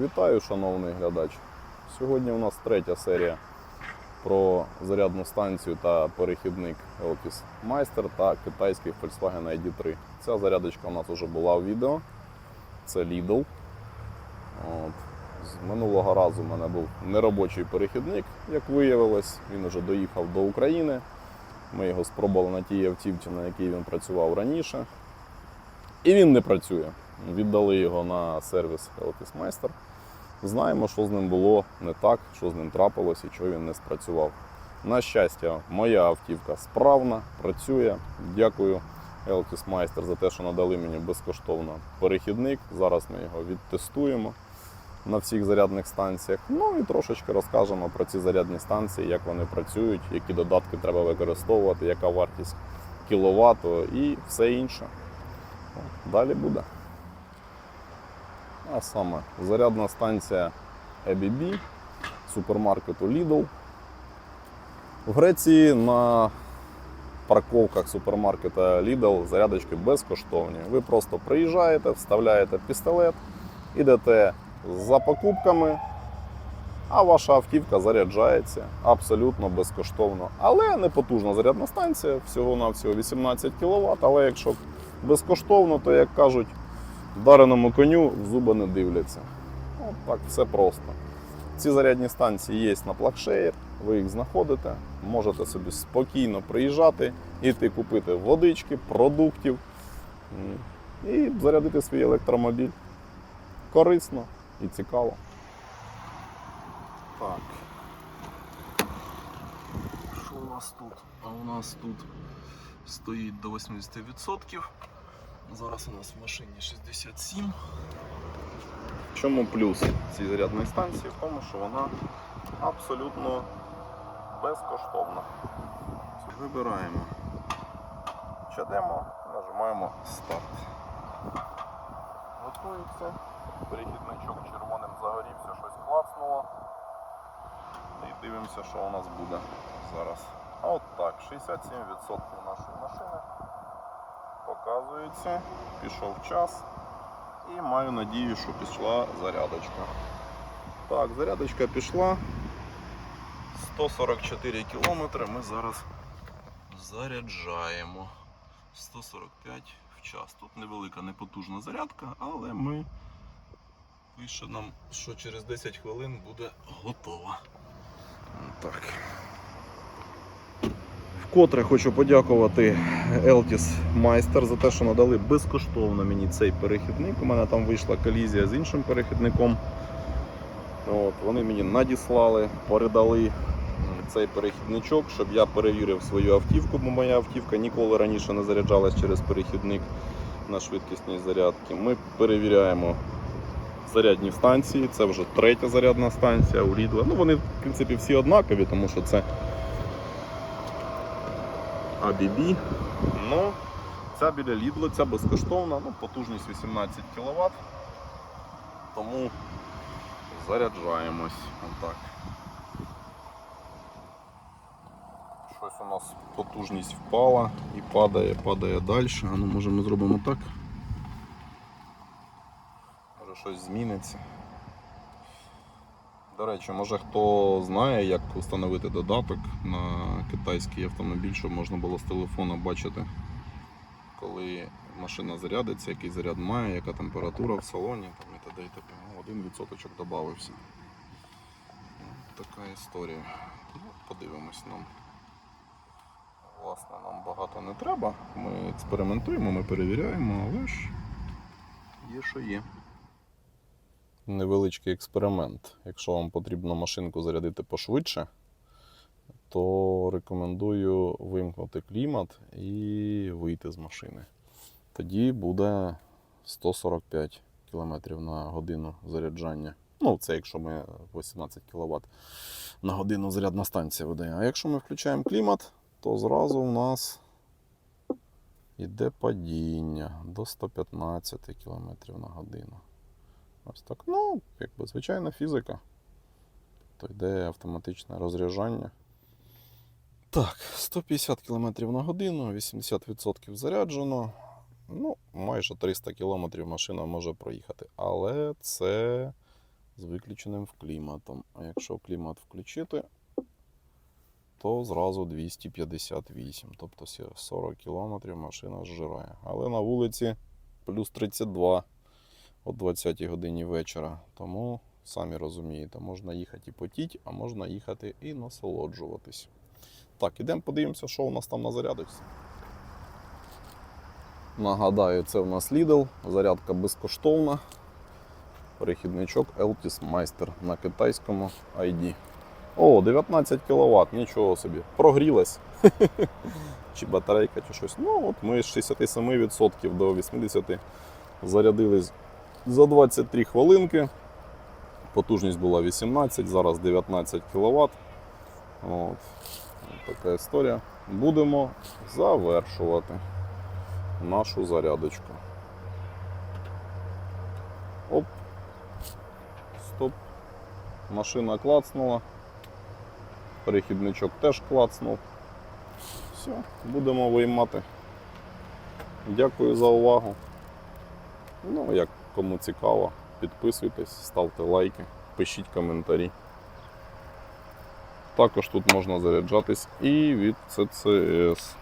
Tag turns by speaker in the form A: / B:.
A: Вітаю, шановний глядач. Сьогодні у нас третя серія про зарядну станцію та перехідник Elkis Meister та китайський Volkswagen ID3. Ця зарядочка у нас вже була в відео. Це Lidl. От. З минулого разу в мене був неробочий перехідник, як виявилось. Він вже доїхав до України. Ми його спробували на тій автівці, на якій він працював раніше. І він не працює. Віддали його на сервіс Meister. Знаємо, що з ним було не так, що з ним трапилось і чого він не спрацював. На щастя, моя автівка справна, працює. Дякую Meister за те, що надали мені безкоштовно перехідник. Зараз ми його відтестуємо на всіх зарядних станціях. Ну і трошечки розкажемо про ці зарядні станції, як вони працюють, які додатки треба використовувати, яка вартість кіловату і все інше. Далі буде. А саме зарядна станція ABB супермаркету Lidl. В Греції на парковках супермаркета Lidl зарядочки безкоштовні. Ви просто приїжджаєте, вставляєте пістолет, ідете за покупками, а ваша автівка заряджається абсолютно безкоштовно. Але не потужна зарядна станція, всього-навсього 18 кВт. Але якщо безкоштовно, то як кажуть, вдареному коню в зуби не дивляться. От так все просто. Ці зарядні станції є на плакшеєр, ви їх знаходите, можете собі спокійно приїжджати, іти купити водички, продуктів і зарядити свій електромобіль. Корисно і цікаво. Так. Що у нас тут? А у нас тут стоїть до 80%. Зараз у нас в машині 67. В чому плюс цієї зарядної станції? В тому, що вона абсолютно безкоштовна. Вибираємо чадемо, нажимаємо старт. Готується. Перехідничок червоним загорівся, щось клацнуло. І дивимося, що у нас буде зараз. А от так, 67% нашої машини показується, пішов час. І маю надію, що пішла зарядочка. Так, зарядочка пішла. 144 кілометри ми зараз заряджаємо. 145 в час. Тут невелика непотужна зарядка, але ми пише нам, що через 10 хвилин буде готова. Так. Вкотре хочу подякувати Eltis Meister за те, що надали безкоштовно мені цей перехідник. У мене там вийшла колізія з іншим перехідником. От, вони мені надіслали, передали цей перехідничок, щоб я перевірив свою автівку, бо моя автівка ніколи раніше не заряджалась через перехідник на швидкісній зарядці. Ми перевіряємо зарядні станції. Це вже третя зарядна станція у Lidl. Ну, вони, в принципі, всі однакові, тому що це ABB. Ну, ця біля Lidl, ця безкоштовна, ну, потужність 18 кВт. Тому заряджаємось. Отак. Щось у нас потужність впала і падає, падає далі. А ну може ми зробимо так. Може щось зміниться. До речі, може хто знає, як встановити додаток на китайський автомобіль, щоб можна було з телефона бачити, коли машина зарядиться, який заряд має, яка температура в салоні там, і т.д. і т.п. Ну, Один відсоточок додався. Така історія. Ну, подивимось нам. Власне, нам багато не треба. Ми експериментуємо, ми перевіряємо, але ж є, що є. Невеличкий експеримент. Якщо вам потрібно машинку зарядити пошвидше, то рекомендую вимкнути клімат і вийти з машини. Тоді буде 145 км на годину заряджання. Ну, це якщо ми 18 кВт на годину зарядна станція видає. А якщо ми включаємо клімат, то зразу у нас йде падіння до 115 км на годину. Ось так. Ну, якби звичайна фізика. То йде автоматичне розряджання. Так, 150 км на годину, 80% заряджено. Ну, майже 300 км машина може проїхати. Але це з виключеним кліматом. А якщо клімат включити, то зразу 258. Тобто 40 км машина зжирає. Але на вулиці плюс 32 о 20 годині вечора. Тому, самі розумієте, можна їхати і потіть, а можна їхати і насолоджуватись. Так, ідемо подивимося, що у нас там на зарядочці. Нагадаю, це у нас Lidl, зарядка безкоштовна. Перехідничок Eltis Meister на китайському ID. О, 19 кВт, нічого собі. Прогрілась. чи батарейка, чи щось. Ну, от ми з 67% до 80% зарядились за 23 хвилинки. Потужність була 18, зараз 19 кВт. От. Така історія. Будемо завершувати нашу зарядочку. Оп. Стоп. Машина клацнула. Перехідничок теж клацнув. Все, будемо виймати. Дякую за увагу. Ну, як кому цікаво, підписуйтесь, ставте лайки, пишіть коментарі. Також тут можна заряджатись і від ЦЦС.